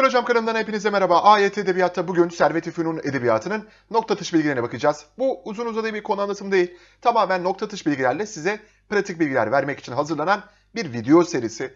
Profesör Hocam kanalından hepinize merhaba. AYT Edebiyat'ta bugün Servet-i Fünun Edebiyatı'nın nokta atış bilgilerine bakacağız. Bu uzun uzadığı bir konu anlatım değil. Tamamen nokta atış bilgilerle size pratik bilgiler vermek için hazırlanan bir video serisi.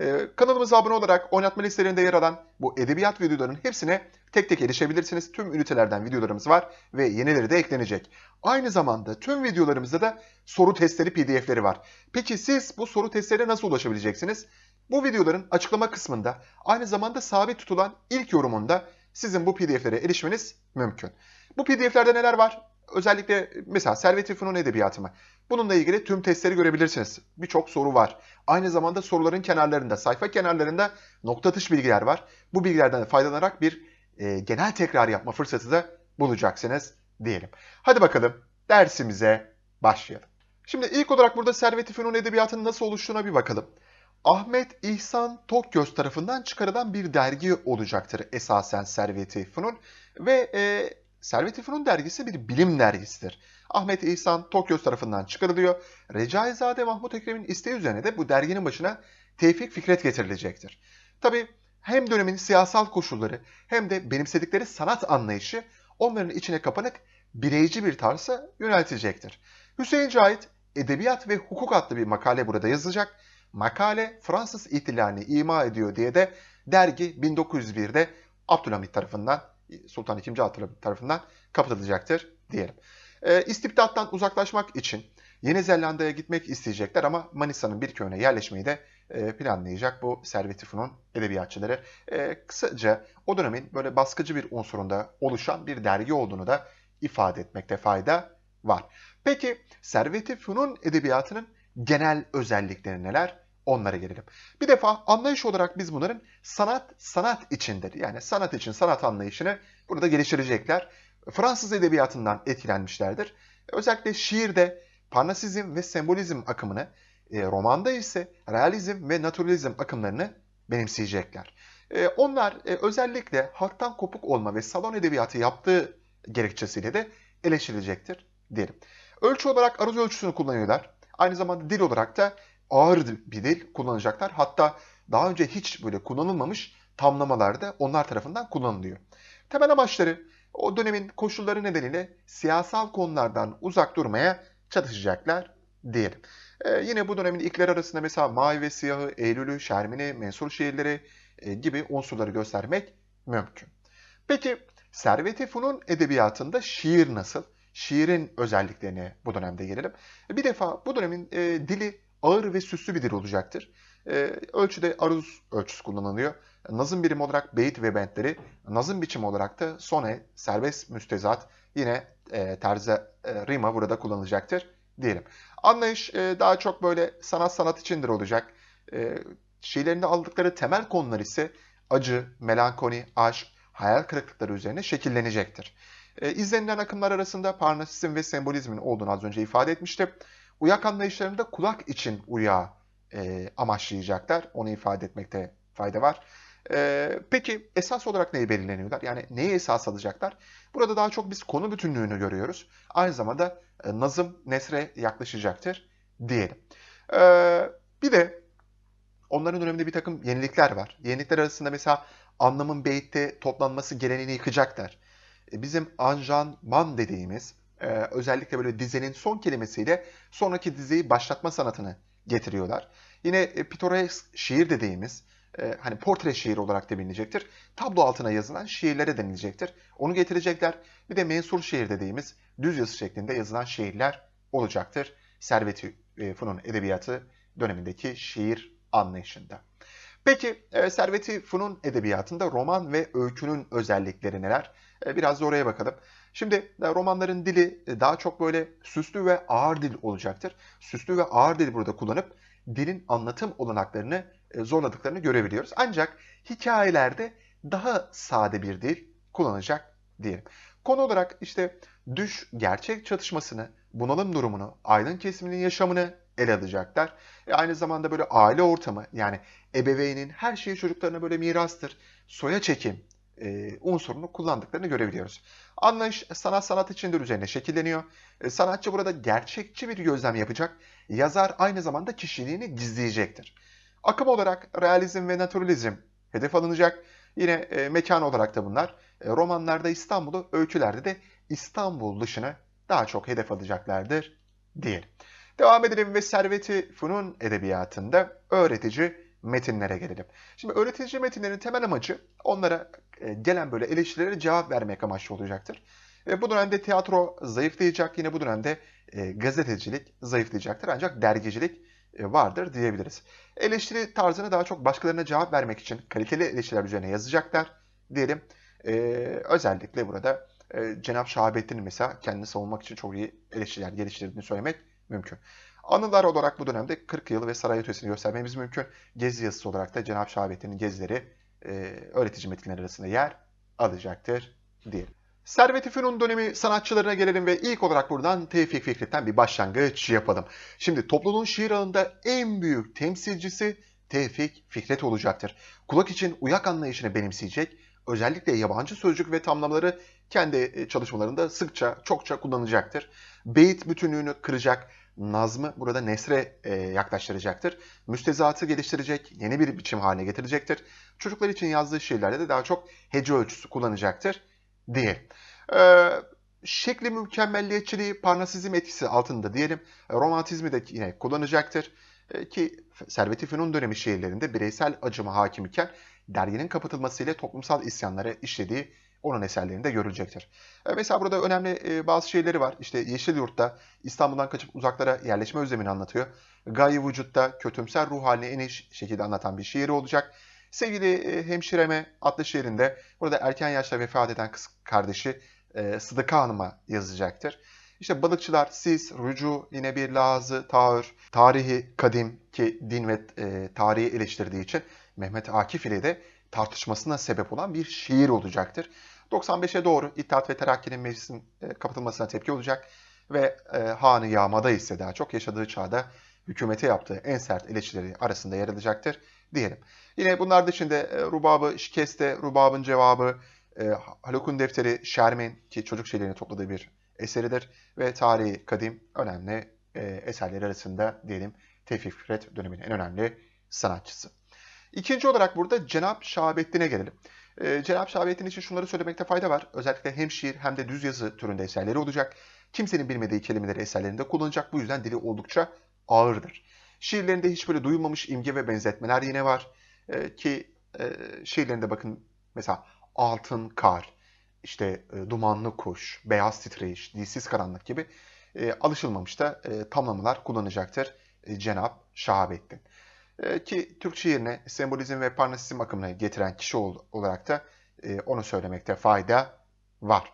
Ee, kanalımıza abone olarak oynatma listelerinde yer alan bu edebiyat videolarının hepsine tek tek erişebilirsiniz. Tüm ünitelerden videolarımız var ve yenileri de eklenecek. Aynı zamanda tüm videolarımızda da soru testleri pdf'leri var. Peki siz bu soru testlerine nasıl ulaşabileceksiniz? Bu videoların açıklama kısmında aynı zamanda sabit tutulan ilk yorumunda sizin bu pdf'lere erişmeniz mümkün. Bu pdf'lerde neler var? Özellikle mesela Servet-i Fünun Edebiyatı mı? Bununla ilgili tüm testleri görebilirsiniz. Birçok soru var. Aynı zamanda soruların kenarlarında, sayfa kenarlarında nokta atış bilgiler var. Bu bilgilerden faydalanarak bir e, genel tekrar yapma fırsatı da bulacaksınız diyelim. Hadi bakalım dersimize başlayalım. Şimdi ilk olarak burada Servet-i Fünun Edebiyatı'nın nasıl oluştuğuna bir bakalım. Ahmet İhsan Tokgöz tarafından çıkarılan bir dergi olacaktır esasen Servet-i Fünun ve e, Servet-i Fünun dergisi bir bilim dergisidir. Ahmet İhsan Tokgöz tarafından çıkarılıyor. Recaizade Mahmut Ekrem'in isteği üzerine de bu derginin başına Tevfik Fikret getirilecektir. Tabi hem dönemin siyasal koşulları hem de benimsedikleri sanat anlayışı onların içine kapanık bireyci bir tarza yöneltecektir. Hüseyin Cahit Edebiyat ve Hukuk adlı bir makale burada yazacak makale Fransız ihtilalini ima ediyor diye de dergi 1901'de Abdülhamit tarafından, Sultan II. Abdülhamit tarafından kapatılacaktır diyelim. E, istibdattan uzaklaşmak için Yeni Zelanda'ya gitmek isteyecekler ama Manisa'nın bir köyüne yerleşmeyi de e, planlayacak bu Servet-i Fünun edebiyatçıları. E, kısaca o dönemin böyle baskıcı bir unsurunda oluşan bir dergi olduğunu da ifade etmekte fayda var. Peki Servet-i Fünun edebiyatının genel özellikleri neler? Onlara gelelim. Bir defa anlayış olarak biz bunların sanat sanat içindir. Yani sanat için sanat anlayışını burada geliştirecekler. Fransız edebiyatından etkilenmişlerdir. Özellikle şiirde parnasizm ve sembolizm akımını, e, romanda ise realizm ve naturalizm akımlarını benimseyecekler. E, onlar e, özellikle halktan kopuk olma ve salon edebiyatı yaptığı gerekçesiyle de eleştirilecektir diyelim. Ölçü olarak aruz ölçüsünü kullanıyorlar. Aynı zamanda dil olarak da ağır bir dil kullanacaklar. Hatta daha önce hiç böyle kullanılmamış tamlamalar da onlar tarafından kullanılıyor. Temel amaçları o dönemin koşulları nedeniyle siyasal konulardan uzak durmaya çalışacaklar diyelim. Ee, yine bu dönemin ilkler arasında mesela Mavi ve Siyahı, Eylül'ü, Şermin'i, Mensur şiirleri e, gibi unsurları göstermek mümkün. Peki Servet-i Fünun edebiyatında şiir nasıl? Şiirin özelliklerine bu dönemde gelelim. Bir defa bu dönemin e, dili ağır ve süslü bir dil olacaktır. E, ölçüde aruz ölçüsü kullanılıyor. Nazım birimi olarak beyit ve bentleri, nazım biçimi olarak da sone, serbest müstezat, yine e, terze e, rima burada kullanılacaktır diyelim. Anlayış e, daha çok böyle sanat sanat içindir olacak. E, şiirlerinde aldıkları temel konular ise acı, melankoli, aşk, hayal kırıklıkları üzerine şekillenecektir. E, izlenilen akımlar arasında parnasizm ve sembolizmin olduğunu az önce ifade etmiştim. Uyak anlayışlarında kulak için uyağı e, amaçlayacaklar. Onu ifade etmekte fayda var. E, peki esas olarak neyi belirleniyorlar? Yani neyi esas alacaklar? Burada daha çok biz konu bütünlüğünü görüyoruz. Aynı zamanda e, nazım, nesre yaklaşacaktır diyelim. E, bir de onların döneminde bir takım yenilikler var. Yenilikler arasında mesela anlamın beyitte toplanması geleneğini yıkacaklar. E, bizim anjanman dediğimiz e, özellikle böyle dizenin son kelimesiyle sonraki dizeyi başlatma sanatını getiriyorlar. Yine e, pitoresk şiir dediğimiz e, hani portre şiir olarak da bilinecektir. Tablo altına yazılan şiirlere denilecektir. Onu getirecekler. Bir de mensur şiir dediğimiz düz yazı şeklinde yazılan şiirler olacaktır. Servet-i e, Fünun edebiyatı dönemindeki şiir anlayışında. Peki e, Servet-i Fünun edebiyatında roman ve öykünün özellikleri neler? E, biraz da oraya bakalım. Şimdi e, romanların dili e, daha çok böyle süslü ve ağır dil olacaktır. Süslü ve ağır dil burada kullanıp dilin anlatım olanaklarını e, zorladıklarını görebiliyoruz. Ancak hikayelerde daha sade bir dil kullanacak diyelim. Konu olarak işte düş gerçek çatışmasını, bunalım durumunu, aydın kesiminin yaşamını ele alacaklar. E aynı zamanda böyle aile ortamı yani ebeveynin her şeyi çocuklarına böyle mirastır, soya çekim e, unsurunu kullandıklarını görebiliyoruz. Anlayış sanat sanat içindir üzerine şekilleniyor. E, sanatçı burada gerçekçi bir gözlem yapacak. Yazar aynı zamanda kişiliğini gizleyecektir. Akım olarak realizm ve naturalizm hedef alınacak. Yine e, mekan olarak da bunlar. E, romanlarda İstanbul'u, öykülerde de İstanbul dışına daha çok hedef alacaklardır diyelim. Devam edelim ve Servet-i Fünun edebiyatında öğretici metinlere gelelim. Şimdi öğretici metinlerin temel amacı onlara e, gelen böyle eleştirilere cevap vermek amaçlı olacaktır. E, bu dönemde tiyatro zayıflayacak, yine bu dönemde e, gazetecilik zayıflayacaktır ancak dergicilik e, vardır diyebiliriz. Eleştiri tarzını daha çok başkalarına cevap vermek için kaliteli eleştiriler üzerine yazacaklar diyelim. E, özellikle burada e, Cenab-ı Şahabettin'in mesela kendini savunmak için çok iyi eleştiriler geliştirdiğini söylemek mümkün. Anılar olarak bu dönemde 40 yıl ve saray ötesini göstermemiz mümkün. Gezi yazısı olarak da Cenab-ı Şahabettin'in gezileri e, öğretici metinler arasında yer alacaktır diyelim. Servet-i Fünun dönemi sanatçılarına gelelim ve ilk olarak buradan Tevfik Fikret'ten bir başlangıç yapalım. Şimdi topluluğun şiir ağında en büyük temsilcisi Tevfik Fikret olacaktır. Kulak için uyak anlayışını benimseyecek, özellikle yabancı sözcük ve tamlamaları kendi e, çalışmalarında sıkça, çokça kullanacaktır. Beyit bütünlüğünü kıracak, nazmı burada nesre e, yaklaştıracaktır. Müstezatı geliştirecek, yeni bir biçim haline getirecektir. Çocuklar için yazdığı şiirlerde de daha çok hece ölçüsü kullanacaktır diye. Ee, şekli mükemmelliyetçiliği parnasizm etkisi altında diyelim. Romantizmi de yine kullanacaktır. Ee, ki Servet-i Fünun dönemi şiirlerinde bireysel acıma hakim iken derginin kapatılmasıyla toplumsal isyanları işlediği onun eserlerinde görülecektir. Ee, mesela burada önemli e, bazı şeyleri var. İşte Yeşilyurt'ta İstanbul'dan kaçıp uzaklara yerleşme özlemini anlatıyor. Gayi Vücut'ta kötümser ruh haline iniş şekilde anlatan bir şiiri olacak. Sevgili e, Hemşireme adlı şiirinde burada erken yaşta vefat eden kız kardeşi e, Sıdıka Hanım'a yazacaktır. İşte balıkçılar, sis, rucu, yine bir lazı, taur, tarihi kadim ki din ve e, tarihi eleştirdiği için Mehmet Akif ile de tartışmasına sebep olan bir şiir olacaktır. 95'e doğru İttihat ve Terakki'nin meclisin e, kapatılmasına tepki olacak ve e, Hanı Yağma'da ise daha çok yaşadığı çağda hükümete yaptığı en sert eleştirileri arasında yer alacaktır diyelim. Yine bunlar dışında e, Rubabı Şikeste, Rubab'ın cevabı, e, Haluk'un defteri Şermin ki çocuk şeylerini topladığı bir eseridir ve tarihi kadim önemli e, eserleri arasında diyelim Tevfik Fikret döneminin en önemli sanatçısı. İkinci olarak burada Cenab Şahabettin'e gelelim. E, Cenab Şahabettin için şunları söylemekte fayda var. Özellikle hem şiir hem de düz yazı türünde eserleri olacak. Kimsenin bilmediği kelimeleri eserlerinde kullanacak. Bu yüzden dili oldukça ağırdır. Şiirlerinde hiç böyle duyulmamış imge ve benzetmeler yine var. E, ki e, şiirlerinde bakın mesela altın kar, işte e, dumanlı kuş, beyaz titreyiş, dilsiz karanlık gibi e, alışılmamış da e, tamlamalar kullanacaktır e, Cenab Şahabettin. E, ki Türk şiirine sembolizm ve parnasizm akımını getiren kişi ol, olarak da e, onu söylemekte fayda var.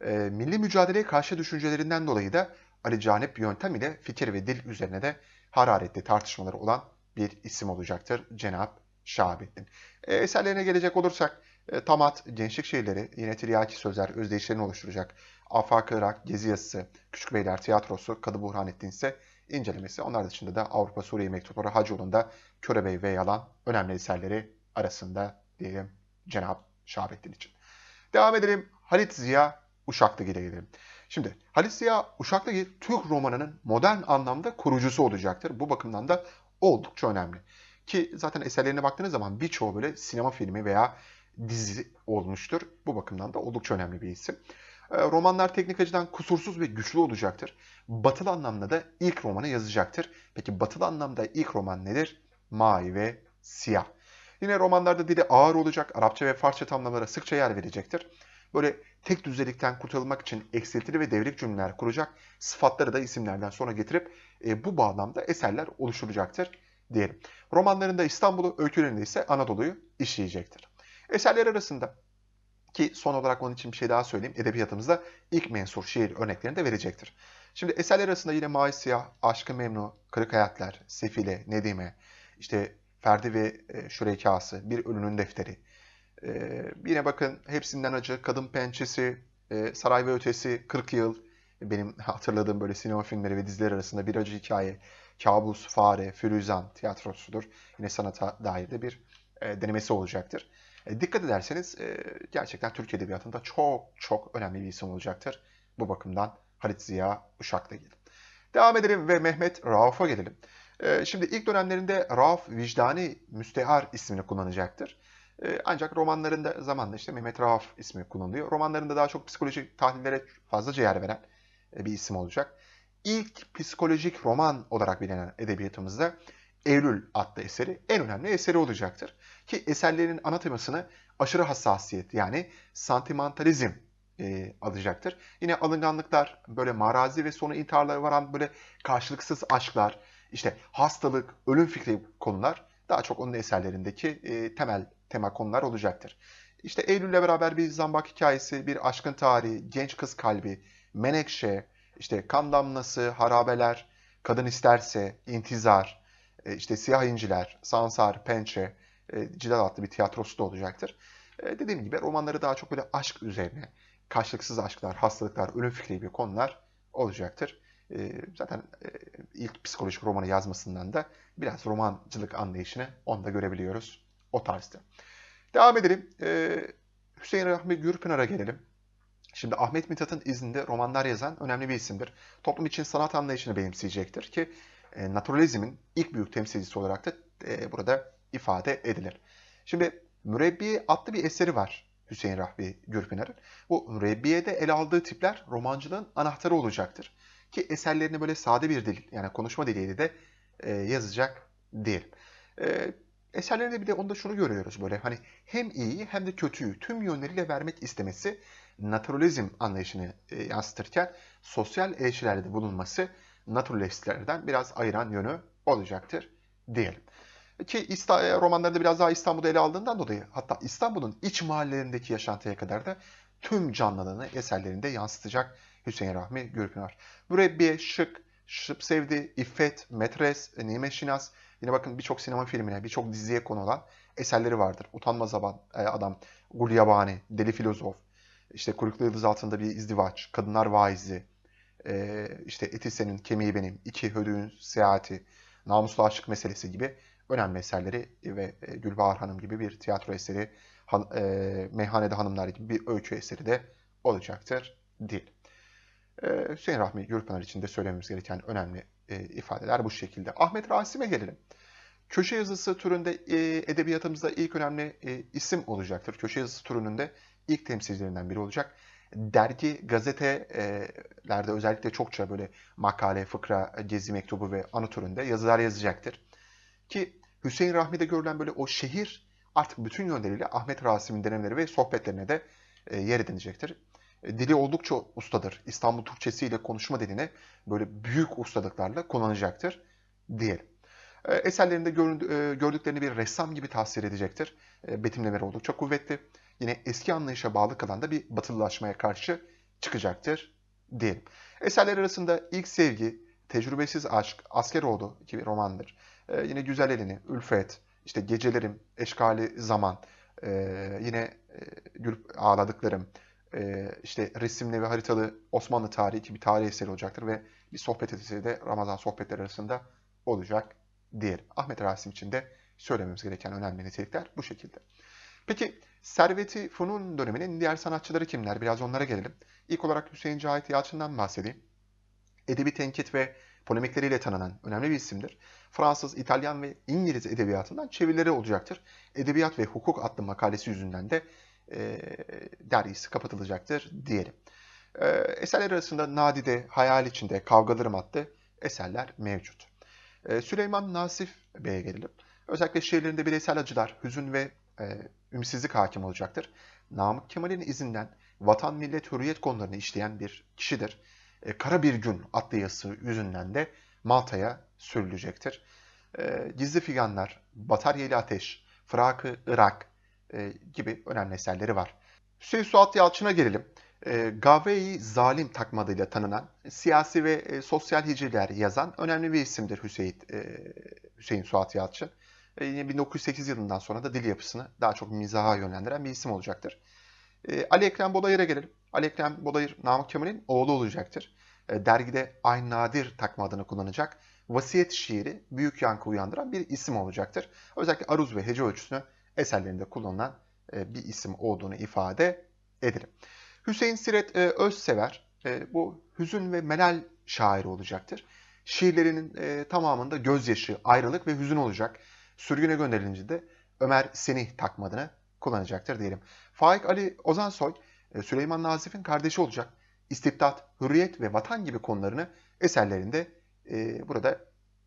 E, milli mücadeleye karşı düşüncelerinden dolayı da Ali Canip yöntem ile fikir ve dil üzerine de hararetli tartışmaları olan bir isim olacaktır Cenab Şahabettin. E, eserlerine gelecek olursak e, Tamat, gençlik şiirleri, yine tiryaki sözler özdeyişlerini oluşturacak. Afak Irak, Gezi yazısı, Küçük Beyler Tiyatrosu, Kadı Burhanettin ise incelemesi. Onlar dışında da Avrupa Suriye mektupları Hacı yolunda Körebey ve Yalan önemli eserleri arasında diyelim Cenab Şahabettin için. Devam edelim. Halit Ziya Uşaklıgil'e gelelim. Şimdi Halit Ziya Uşaklıgil Türk romanının modern anlamda kurucusu olacaktır. Bu bakımdan da oldukça önemli. Ki zaten eserlerine baktığınız zaman birçoğu böyle sinema filmi veya dizi olmuştur. Bu bakımdan da oldukça önemli bir isim. Ee, romanlar teknik açıdan kusursuz ve güçlü olacaktır. Batılı anlamda da ilk romanı yazacaktır. Peki batılı anlamda ilk roman nedir? Mavi ve siyah. Yine romanlarda dili ağır olacak, Arapça ve Farsça tamlamalara sıkça yer verecektir. Böyle tek düzelikten kurtulmak için eksiltili ve devrik cümleler kuracak, sıfatları da isimlerden sonra getirip e, bu bağlamda eserler oluşturacaktır diyelim. Romanlarında İstanbul'u, öykülerinde ise Anadolu'yu işleyecektir. Eserler arasında ki son olarak onun için bir şey daha söyleyeyim. Edebiyatımızda ilk mensur şiir örneklerini de verecektir. Şimdi eserler arasında yine Mavi Siyah, Aşkı Memnu, Kırık Hayatlar, Sefile, Nedime, işte Ferdi ve e, Şüreykası, Bir Ölünün Defteri. E, yine bakın hepsinden acı, Kadın Pençesi, e, Saray ve Ötesi, 40 Yıl, benim hatırladığım böyle sinema filmleri ve diziler arasında bir acı hikaye, Kabus, Fare, Firuzan tiyatrosudur. Yine sanata dair de bir e, denemesi olacaktır. E, dikkat ederseniz e, gerçekten Türk Edebiyatı'nda çok çok önemli bir isim olacaktır. Bu bakımdan Halit Ziya Uşaklıgil. Devam edelim ve Mehmet Rauf'a gelelim. E, şimdi ilk dönemlerinde Rauf vicdani müstehar ismini kullanacaktır. E, ancak romanlarında zamanla işte Mehmet Rauf ismi kullanılıyor. Romanlarında daha çok psikolojik tahlillere fazlaca yer veren e, bir isim olacak. İlk psikolojik roman olarak bilinen edebiyatımızda Eylül adlı eseri en önemli eseri olacaktır. Ki eserlerinin ana temasını aşırı hassasiyet yani santimentalizm e, alacaktır. Yine alınganlıklar, böyle marazi ve sonu intiharlara varan böyle karşılıksız aşklar, işte hastalık, ölüm fikri konular daha çok onun eserlerindeki e, temel tema konular olacaktır. İşte Eylül'le beraber bir zambak hikayesi, bir aşkın tarihi, genç kız kalbi, menekşe, işte kan damlası, harabeler, kadın isterse, intizar, e, işte siyah inciler, sansar, pençe, e, adlı bir tiyatrosu da olacaktır. E, dediğim gibi romanları daha çok böyle aşk üzerine, karşılıksız aşklar, hastalıklar, ölüm fikri gibi konular olacaktır. E, zaten e, ilk psikolojik romanı yazmasından da biraz romancılık anlayışını onda görebiliyoruz o tarzda. Devam edelim. E, Hüseyin Rahmi Gürpınar'a gelelim. Şimdi Ahmet Mithat'ın izinde romanlar yazan önemli bir isimdir. Toplum için sanat anlayışını benimseyecektir ki e, naturalizmin ilk büyük temsilcisi olarak da e, burada ifade edilir. Şimdi Mürebbiye adlı bir eseri var Hüseyin Rahmi Gürpınar'ın. Bu Mürebbiye'de ele aldığı tipler romancılığın anahtarı olacaktır. Ki eserlerini böyle sade bir dil yani konuşma diliyle de e, yazacak diyelim. E, eserlerinde bir de onda şunu görüyoruz böyle hani hem iyiyi hem de kötüyü tüm yönleriyle vermek istemesi naturalizm anlayışını e, yansıtırken sosyal eleştirilerde bulunması naturalistlerden biraz ayıran yönü olacaktır diyelim. Ki İsta- romanlarda biraz daha İstanbul'u ele aldığından dolayı hatta İstanbul'un iç mahallelerindeki yaşantıya kadar da tüm canlılığını eserlerinde yansıtacak Hüseyin Rahmi Gürpınar. Mürebbiye, Şık, Şıp Sevdi, İffet, Metres, Nimet Şinas yine bakın birçok sinema filmine, birçok diziye konu olan eserleri vardır. Utanmaz Adam, adam Gulyabani, Deli Filozof, işte Kuyruklu Yıldız Altında bir izdivaç, Kadınlar Vaizi, e, işte Etise'nin Kemiği Benim, İki Hödüğün Seyahati, Namuslu Aşık Meselesi gibi önemli eserleri ve e, Gülbahar Hanım gibi bir tiyatro eseri, han, e, Meyhanede Hanımlar gibi bir öykü eseri de olacaktır değil. E, Hüseyin Rahmi Gürpınar için de söylememiz gereken önemli e, ifadeler bu şekilde. Ahmet Rasim'e gelelim. Köşe yazısı türünde e, edebiyatımızda ilk önemli e, isim olacaktır. Köşe yazısı türünün ilk temsilcilerinden biri olacak. Dergi, gazetelerde özellikle çokça böyle makale, fıkra, gezi mektubu ve anı türünde yazılar yazacaktır. Ki Hüseyin Rahmi'de görülen böyle o şehir artık bütün yönleriyle Ahmet Rasim'in denemeleri ve sohbetlerine de e, yer edinecektir. E, dili oldukça ustadır. İstanbul Türkçesi ile konuşma dilini böyle büyük ustalıklarla kullanacaktır diyelim. E, eserlerinde gördüklerini bir ressam gibi tasvir edecektir. Betimlemeleri oldukça kuvvetli. Yine eski anlayışa bağlı kalan da bir batılılaşmaya karşı çıkacaktır diyelim. Eserler arasında ilk sevgi, tecrübesiz aşk, asker oldu ki bir romandır. Ee, yine Güzel Elini, Ülfet, işte Gecelerim, Eşkali Zaman, e, yine e, Gülüp Ağladıklarım, e, işte resimli ve haritalı Osmanlı tarihi ki bir tarih eseri olacaktır ve bir sohbet eseri de Ramazan sohbetleri arasında olacak diyelim. Ahmet Rasim için de söylememiz gereken önemli nitelikler bu şekilde. Peki Serveti Funun döneminin diğer sanatçıları kimler? Biraz onlara gelelim. İlk olarak Hüseyin Cahit Yalçın'dan bahsedeyim. Edebi tenkit ve polemikleriyle tanınan önemli bir isimdir. Fransız, İtalyan ve İngiliz edebiyatından çevirileri olacaktır. Edebiyat ve Hukuk adlı makalesi yüzünden de e, dergisi kapatılacaktır diyelim. E, eserler arasında Nadide, Hayal içinde, Kavgalarım adlı eserler mevcut. E, Süleyman Nasif Bey'e gelelim. Özellikle şiirlerinde bireysel acılar, hüzün ve e, ümitsizlik hakim olacaktır. Namık Kemal'in izinden vatan, millet, hürriyet konularını işleyen bir kişidir. E, Kara Bir Gün adlı yazısı yüzünden de Malta'ya sürülecektir. E, Gizli Figanlar, Bataryeli Ateş, Fırakı Irak e, gibi önemli eserleri var. Hüseyin Suat Yalçın'a gelelim. E, Gave-i Zalim takmadıyla tanınan, siyasi ve sosyal hicirler yazan önemli bir isimdir Hüseyin, Hüseyin Suat Yalçın. E, yine 1908 yılından sonra da dil yapısını daha çok mizaha yönlendiren bir isim olacaktır. Ali Ekrem Bodayır'a gelelim. Ali Ekrem Bodayır, Namık Kemal'in oğlu olacaktır. E, dergide Ayn Nadir takma adını kullanacak. Vasiyet şiiri büyük yankı uyandıran bir isim olacaktır. Özellikle aruz ve hece ölçüsünü eserlerinde kullanılan e, bir isim olduğunu ifade edelim. Hüseyin Siret e, Özsever bu hüzün ve melal şairi olacaktır. Şiirlerinin tamamında gözyaşı, ayrılık ve hüzün olacak. Sürgüne gönderilince de Ömer Senih takma adını kullanacaktır diyelim. Faik Ali Ozansoy, Süleyman Nazif'in kardeşi olacak. İstibdat, hürriyet ve vatan gibi konularını eserlerinde e, burada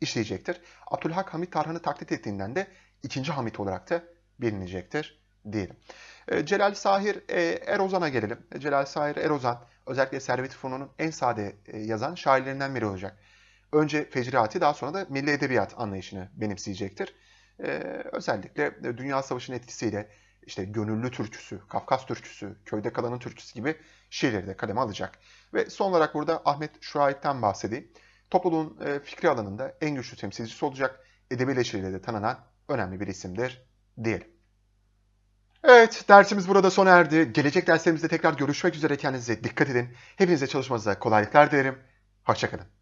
işleyecektir. Abdülhak Hamit Tarhan'ı taklit ettiğinden de ikinci Hamit olarak da bilinecektir diyelim. E, Celal Sahir e, Erozan'a gelelim. E, Celal Sahir Erozan özellikle Servet-i Fünun'un en sade e, yazan şairlerinden biri olacak. Önce fecriati daha sonra da milli edebiyat anlayışını benimseyecektir. E, özellikle e, Dünya Savaşı'nın etkisiyle işte Gönüllü Türküsü, Kafkas Türküsü, Köyde Kalanın Türküsü gibi şiirleri de kaleme alacak. Ve son olarak burada Ahmet Şuayip'ten bahsedeyim. Topluluğun e, fikri alanında en güçlü temsilcisi olacak, edebi eleştiriyle de tanınan önemli bir isimdir diyelim. Evet, dersimiz burada sona erdi. Gelecek derslerimizde tekrar görüşmek üzere. Kendinize dikkat edin. Hepinize çalışmanıza kolaylıklar dilerim. Hoşçakalın.